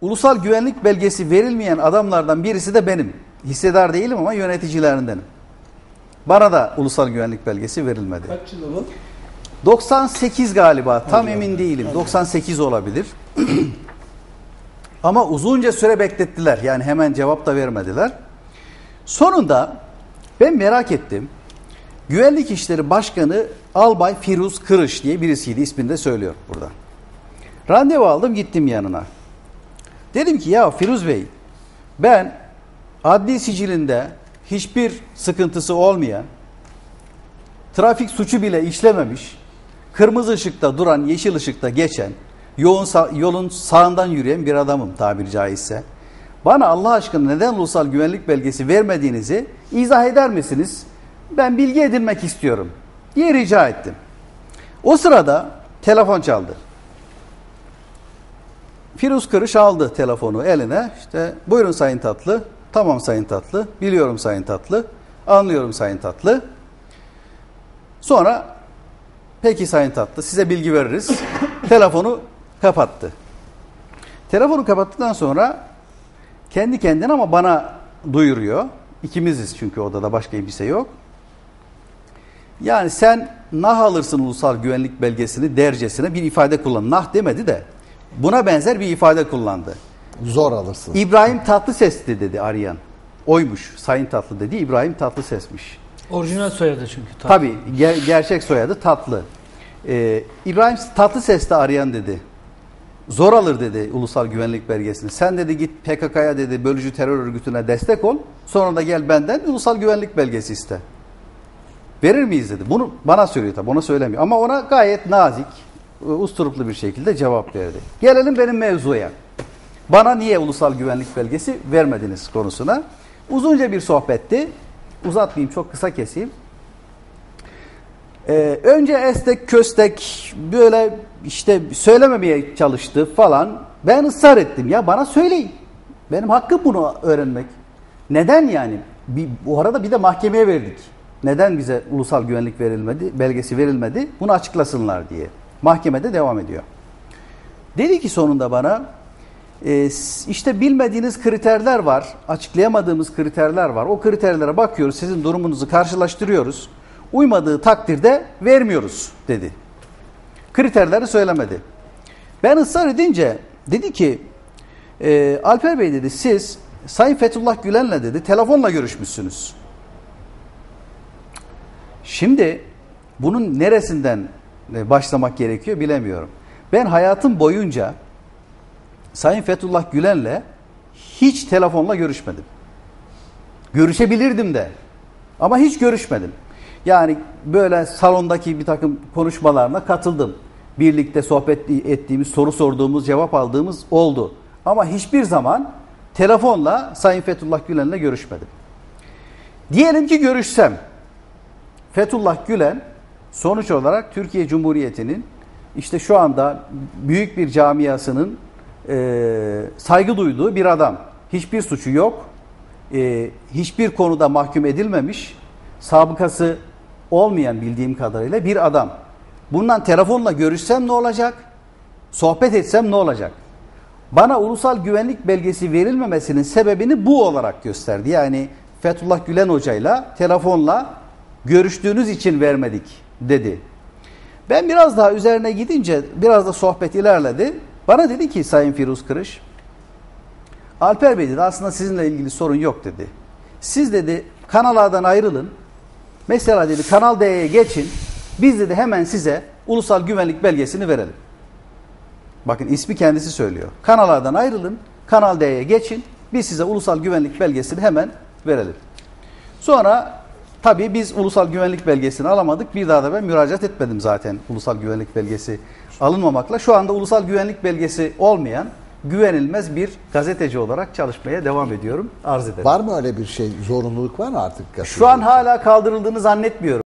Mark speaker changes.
Speaker 1: ulusal güvenlik belgesi verilmeyen adamlardan birisi de benim. Hissedar değilim ama yöneticilerindenim. Bana da ulusal güvenlik belgesi verilmedi.
Speaker 2: Kaç yılı bu?
Speaker 1: 98 galiba tam emin değilim. 98 olabilir. Ama uzunca süre beklettiler. Yani hemen cevap da vermediler. Sonunda ben merak ettim. Güvenlik İşleri Başkanı Albay Firuz Kırış diye birisiydi. İsmini de söylüyor burada. Randevu aldım gittim yanına. Dedim ki ya Firuz Bey ben adli sicilinde hiçbir sıkıntısı olmayan trafik suçu bile işlememiş, kırmızı ışıkta duran, yeşil ışıkta geçen, yoğun sa- yolun sağından yürüyen bir adamım tabiri caizse. Bana Allah aşkına neden ulusal güvenlik belgesi vermediğinizi izah eder misiniz? Ben bilgi edinmek istiyorum diye rica ettim. O sırada telefon çaldı. Firuz Kırış aldı telefonu eline. İşte buyurun Sayın Tatlı. Tamam Sayın Tatlı. Biliyorum Sayın Tatlı. Anlıyorum Sayın Tatlı. Sonra peki Sayın Tatlı size bilgi veririz. Telefonu kapattı. Telefonu kapattıktan sonra kendi kendine ama bana duyuruyor. İkimiziz çünkü odada başka kimse yok. Yani sen nah alırsın ulusal güvenlik belgesini dercesine bir ifade kullan. Nah demedi de buna benzer bir ifade kullandı.
Speaker 3: Zor alırsın.
Speaker 1: İbrahim Tatlıses'ti dedi arayan. Oymuş. Sayın Tatlı dedi. İbrahim Tatlıses'miş.
Speaker 2: Orijinal soyadı çünkü.
Speaker 1: Tabii ger- gerçek soyadı Tatlı. Ee, İbrahim Tatlıses'te arayan dedi. Zor alır dedi ulusal güvenlik belgesini. Sen dedi git PKK'ya dedi bölücü terör örgütüne destek ol. Sonra da gel benden ulusal güvenlik belgesi iste. Verir miyiz dedi. Bunu bana söylüyor tabii ona söylemiyor. Ama ona gayet nazik, usturuplu bir şekilde cevap verdi. Gelelim benim mevzuya. Bana niye ulusal güvenlik belgesi vermediniz konusuna. Uzunca bir sohbetti. Uzatmayayım çok kısa keseyim. Ee, önce estek köstek böyle işte söylememeye çalıştı falan. Ben ısrar ettim ya bana söyleyin. Benim hakkım bunu öğrenmek. Neden yani? Bir, bu arada bir de mahkemeye verdik. Neden bize ulusal güvenlik verilmedi, belgesi verilmedi? Bunu açıklasınlar diye. Mahkemede devam ediyor. Dedi ki sonunda bana e, işte bilmediğiniz kriterler var, açıklayamadığımız kriterler var. O kriterlere bakıyoruz, sizin durumunuzu karşılaştırıyoruz. Uymadığı takdirde vermiyoruz dedi. Kriterleri söylemedi. Ben ısrar edince dedi ki e, Alper Bey dedi siz Sayın Fethullah Gülen'le dedi telefonla görüşmüşsünüz. Şimdi bunun neresinden başlamak gerekiyor bilemiyorum. Ben hayatım boyunca Sayın Fethullah Gülen'le hiç telefonla görüşmedim. Görüşebilirdim de ama hiç görüşmedim. Yani böyle salondaki bir takım konuşmalarına katıldım. Birlikte sohbet ettiğimiz, soru sorduğumuz, cevap aldığımız oldu. Ama hiçbir zaman telefonla Sayın Fethullah Gülen'le görüşmedim. Diyelim ki görüşsem, Fethullah Gülen sonuç olarak Türkiye Cumhuriyeti'nin işte şu anda büyük bir camiasının e, saygı duyduğu bir adam. Hiçbir suçu yok. E, hiçbir konuda mahkum edilmemiş. Sabıkası olmayan bildiğim kadarıyla bir adam. Bundan telefonla görüşsem ne olacak? Sohbet etsem ne olacak? Bana ulusal güvenlik belgesi verilmemesinin sebebini bu olarak gösterdi. Yani Fethullah Gülen hocayla telefonla görüştüğünüz için vermedik dedi. Ben biraz daha üzerine gidince biraz da sohbet ilerledi. Bana dedi ki Sayın Firuz Kırış, Alper Bey dedi aslında sizinle ilgili sorun yok dedi. Siz dedi Kanal A'dan ayrılın. Mesela dedi Kanal D'ye geçin. Biz dedi hemen size ulusal güvenlik belgesini verelim. Bakın ismi kendisi söylüyor. Kanal A'dan ayrılın. Kanal D'ye geçin. Biz size ulusal güvenlik belgesini hemen verelim. Sonra tabii biz ulusal güvenlik belgesini alamadık. Bir daha da ben müracaat etmedim zaten ulusal güvenlik belgesi alınmamakla. Şu anda ulusal güvenlik belgesi olmayan güvenilmez bir gazeteci olarak çalışmaya devam ediyorum. Arz ederim.
Speaker 3: Var mı öyle bir şey? Zorunluluk var mı artık?
Speaker 1: Şu an hala kaldırıldığını zannetmiyorum.